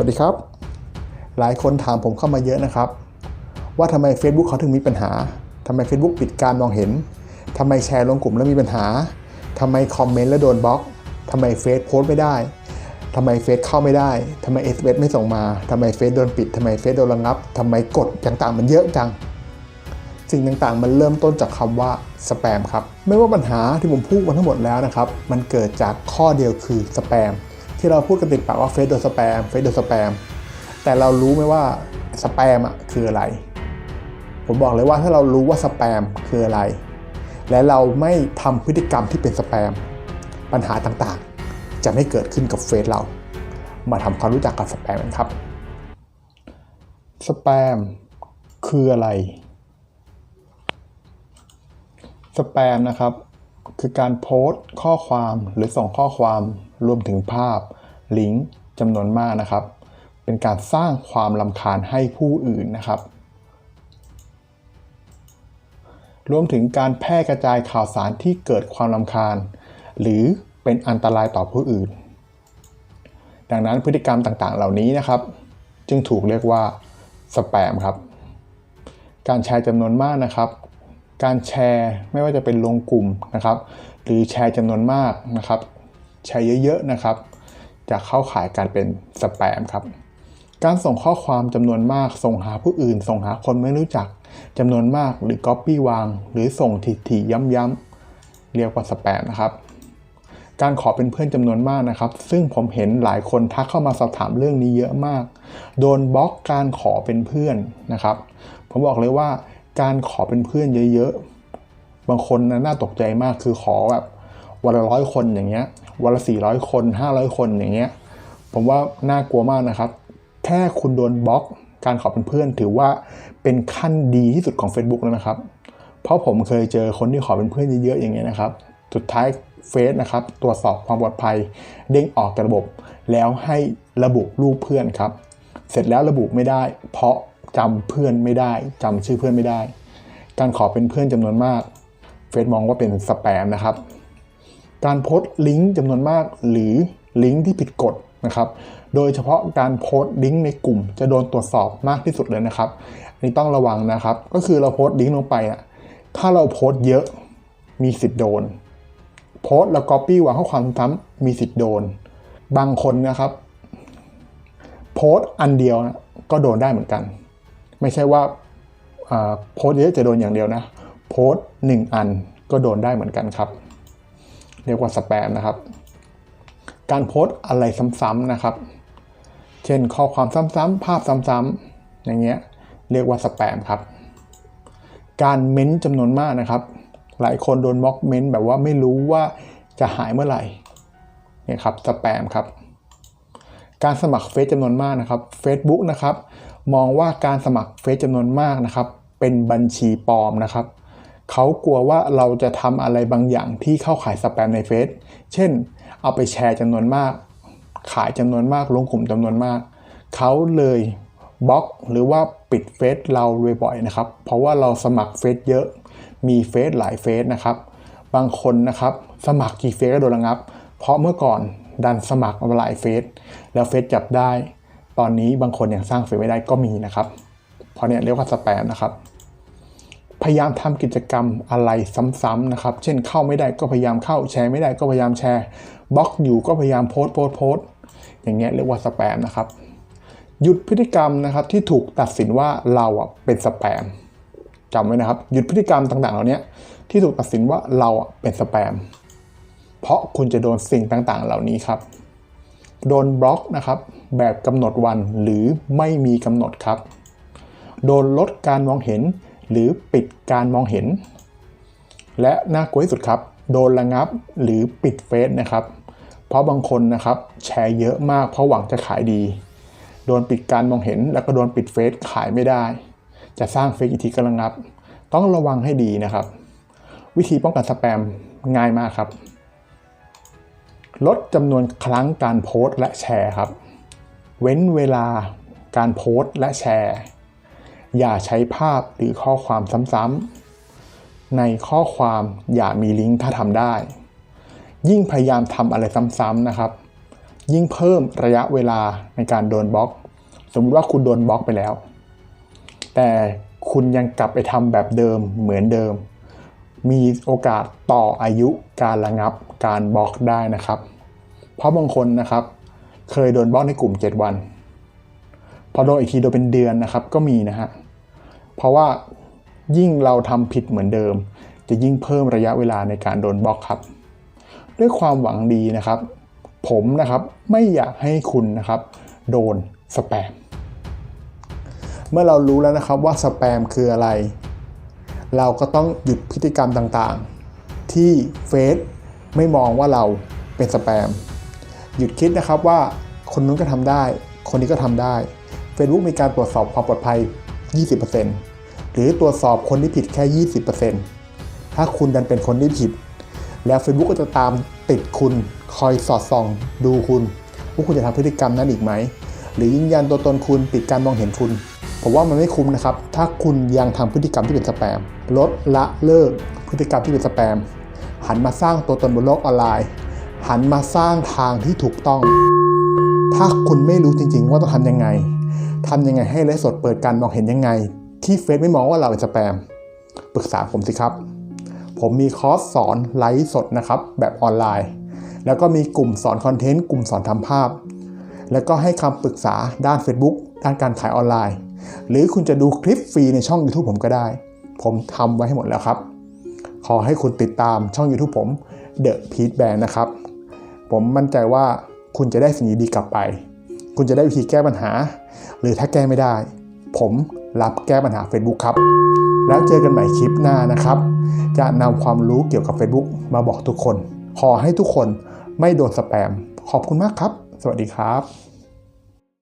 วัสดีครับ หลายคนถามผมเข้ามาเยอะนะครับ ว่าทำไม Facebook เขาถึงมีปัญหาทำไม Facebook ปิดการมองเห็นทำไมแชร์ลงกลุ่มแล้วมีปัญหาทำไมคอมเมนต์แล้วโดนบล็อกทำไมเฟซโพสต์ไม่ได้ทำไมเฟซเข้าไม่ได้ทำไมเอสเไม่ส่งมาทำไมเฟซโดนปิดทำไมเฟซโดนระงับทำไมกฎต่างๆ มันเยอะจัง สิ่งต่างๆ มันเริ่มต้นจากคำว่าสแปมครับ ไม่ว่าปัญหาที่ผมพูดมาทั้งหมดแล้วนะครับ มันเกิดจากข้อเดียวคือสแปม ที่เราพูดกันติดปากว่าเฟซโดนสแปมเฟซโดนสแปมแต่เรารู้ไหมว่าสแปมอะคืออะไร ผมบอกเลยว่าถ้าเรารู้ว่าสแปมคืออะไร และเราไม่ทำพฤติกรรมที่เป็นสแปมปัญหาต่างๆ จะไม่เกิดขึ้นกับเฟซเรา มาทำความรู้จักกับสแปมกันครับสแปมคืออะไร สแปมนะครับ คือการโพสต์ข้อความหรือส่งข้อความรวมถึงภาพ ลิงก์จำนวนมากนะครับ เป็นการสร้างความลำคาญให้ผู้อื่นนะครับ รวมถึงการแพร่กระจายข่าวสารที่เกิดความลำคาญ หรือเป็นอันตรายต่อผู้อื่น ดังนั้นพฤติกรรมต่างๆ เหล่านี้นะครับ จึงถูกเรียกว่าสแปมครับ การแชร์จำนวนมากนะครับ การแชร์ไม่ว่าจะเป็นลงกลุ่มนะครับ หรือแชร์จำนวนมากนะครับ แชร์เยอะๆนะครับ จะเข้าข่ายการเป็นสแปมครับ การส่งข้อความจำนวนมาก ส่งหาผู้อื่น ส่งหาคนไม่รู้จักจำนวนมากหรือ Copy วาง หรือส่งถี่ๆย้ำๆเรียกว่าสแปมนะครับ การขอเป็นเพื่อนจำนวนมากนะครับ ซึ่งผมเห็นหลายคนทักเข้ามาสอบถามเรื่องนี้เยอะมาก โดนบล็อกการขอเป็นเพื่อนนะครับ ผมบอกเลยว่า การขอเป็นเพื่อนเยอะๆ บางคนนะน่าตกใจมากคือขอแบบวันละร้อยคนอย่างเงี้ย วันละสี่ร้อยคนห้าร้อยคนอย่างเงี้ย ผมว่าน่ากลัวมากนะครับ แค่คุณโดนบล็อก การขอเป็นเพื่อนถือว่าเป็นขั้นดีที่สุดของ Facebook แล้วนะครับ เพราะผมเคยเจอคนที่ขอเป็นเพื่อนเยอะๆอย่างเงี้ยนะครับ สุดท้ายเฟซนะครับตรวจสอบความปลอดภัย เด้งออกจากระบบ แล้วให้ระบุรูปเพื่อนครับ เสร็จแล้วระบุไม่ได้ เพราะ จำเพื่อนไม่ได้จำชื่อเพื่อนไม่ได้ การขอเป็นเพื่อนจำนวนมากเฟซมองว่าเป็นสแปมนะครับ การโพสต์ลิงก์จำนวนมากหรือลิงก์ที่ผิดกฎนะครับ โดยเฉพาะการโพสต์ลิงก์ในกลุ่ม จะโดนตรวจสอบมากที่สุดเลยนะครับอันนี้ต้องระวังนะครับ ก็คือเราโพสต์ลิงก์ลงไปอะถ้าเราโพสต์เยอะมีสิทธิ์โดน โพสต์แล้วก๊อปปี้วางข้อความซ้ำมีสิทธิ์โดน บางคนนะครับ โพสต์อันเดียวนะก็โดนได้เหมือนกัน ไม่ใช่ว่าโพสเยอะจะโดนอย่างเดียวนะ โพสหนึ่งอันก็โดนได้เหมือนกันครับ เรียกว่าสแปมนะครับ การโพสอะไรซ้ำๆนะครับ เช่นข้อความซ้ำๆภาพซ้ำๆอย่างเงี้ยเรียกว่าสแปมครับ การเม้นจำนวนมากนะครับ หลายคนโดนบล็อกเม้นแบบว่าไม่รู้ว่าจะหายเมื่อไหร่เนี่ยครับสแปมครับ การสมัครเฟซจำนวนมากนะครับ Facebook นะครับ มองว่าการสมัครเฟซจำนวนมากนะครับ เป็นบัญชีปลอมนะครับเขากลัวว่าเราจะทำอะไรบางอย่างที่เข้าขายสแปมในเฟซเช่น เอาไปแชร์จำนวนมาก ขายจำนวนมากลงกลุ่มจำนวนมากเขาเลยบล็อกหรือว่าปิดเฟซเราบ่อยๆนะครับ เพราะว่าเราสมัครเฟซเยอะ มีเฟซหลายเฟซนะครับ บางคนนะครับ สมัครกี่เฟซก็โดนระงับ เพราะเมื่อก่อนดันสมัครหลายเฟซแล้วเฟซจับได้ ตอนนี้บางคนยังสร้างเฟซไม่ได้ก็มีนะครับ เพราะเนี่ยเรียกว่าสแปมนะครับ พยายามทำกิจกรรมอะไรซ้ำๆนะครับ เช่นเข้าไม่ได้ก็พยายามเข้าแชร์ไม่ได้ก็พยายามแชร์บล็อกอยู่ก็พยายามโพสต์โพสต์โพสต์อย่างเงี้ยเรียกว่าสแปมนะครับ หยุดพฤติกรรมนะครับที่ถูกตัดสินว่าเราอะเป็นสแปมจำไว้นะครับ หยุดพฤติกรรมต่างๆเหล่านี้ที่ถูกตัดสินว่าเราอะเป็นสแปม เพราะคุณจะโดนสิ่งต่างๆ เหล่านี้ครับ โดนบล็อกนะครับแบบกำหนดวันหรือไม่มีกำหนดครับ โดนลดการมองเห็น หรือปิดการมองเห็น และน่ากลัวที่สุดครับ โดนระงับหรือปิดเฟซนะครับ เพราะบางคนนะครับแชร์เยอะมากเพราะหวังจะขายดี โดนปิดการมองเห็น แล้วก็โดนปิดเฟซขายไม่ได้ จะสร้างเฟซอีกทีก็ระงับ ต้องระวังให้ดีนะครับ วิธีป้องกันสแปมง่ายมากครับ ลดจำนวนครั้งการโพสต์และแชร์ครับ เว้นเวลาการโพสต์และแชร์ อย่าใช้ภาพหรือข้อความซ้ำๆ ในข้อความอย่ามีลิงก์ถ้าทำได้ ยิ่งพยายามทำอะไรซ้ำๆนะครับ ยิ่งเพิ่มระยะเวลาในการโดนบล็อก สมมติว่าคุณโดนบล็อกไปแล้ว แต่คุณยังกลับไปทำแบบเดิมเหมือนเดิม มีโอกาสต่ออายุการระงับการบล็อกได้นะครับ เพราะบางคนนะครับ เคยโดนบล็อกในกลุ่ม 7 วัน พอโดนอีกทีโดนเป็นเดือนนะครับก็มีนะฮะ เพราะว่ายิ่งเราทำผิดเหมือนเดิม จะยิ่งเพิ่มระยะเวลาในการโดนบล็อกครับ ด้วยความหวังดีนะครับ ผมนะครับไม่อยากให้คุณนะครับ โดนสแปม เมื่อเรารู้แล้วนะครับว่าสแปมคืออะไร เราก็ต้องหยุดพฤติกรรมต่างๆ ที่เฟซไม่มองว่าเราเป็นสแปม หยุดคิดนะครับว่าคนนู้นก็ทำได้ คนนี้ก็ทำได้ Facebook มีการตรวจสอบความปลอดภัย 20%หรือตรวจสอบคนที่ผิดแค่ 20%ถ้าคุณดันเป็นคนที่ผิด แล้ว Facebook ก็จะตามติดคุณคอยสอดส่องดูคุณ ว่าคุณจะทำพฤติกรรมนั้นอีกไหม หรือยืนยันตัวตนคุณปิดการมองเห็นคุณ ผมว่ามันไม่คุ้มนะครับ ถ้าคุณยังทำพฤติกรรมที่เป็นสแปม ลดละเลิกพฤติกรรมที่เป็นสแปม หันมาสร้างตัวตนบนโลกออนไลน์ หันมาสร้างทางที่ถูกต้อง ถ้าคุณไม่รู้จริง ๆ ว่าต้องทำยังไงทำยังไงให้ไลฟ์สดเปิดการมองเห็นยังไง ที่เฟซไม่มองว่าเราเป็นสแปม ปรึกษาผมสิครับ ผมมีคอร์สสอนไลฟ์สดนะครับแบบออนไลน์ แล้วก็มีกลุ่มสอนคอนเทนต์กลุ่มสอนทำภาพ แล้วก็ให้คำปรึกษาด้าน Facebook ด้านการขายออนไลน์ หรือคุณจะดูคลิปฟรีในช่อง YouTube ผมก็ได้ ผมทำไว้ให้หมดแล้วครับ ขอให้คุณติดตามช่อง YouTube ผม The Pete Band นะครับ ผมมั่นใจว่าคุณจะได้สิ่งดีๆกลับไป คุณจะได้วิธีแก้ปัญหา หรือถ้าแก้ไม่ได้ ผมรับแก้ปัญหา Facebook ครับ แล้วเจอกันใหม่คลิปหน้านะครับ จะนำความรู้เกี่ยวกับ Facebook มาบอกทุกคน ขอให้ทุกคนไม่โดนสแปม ขอบคุณมากครับ สวัสดีครับ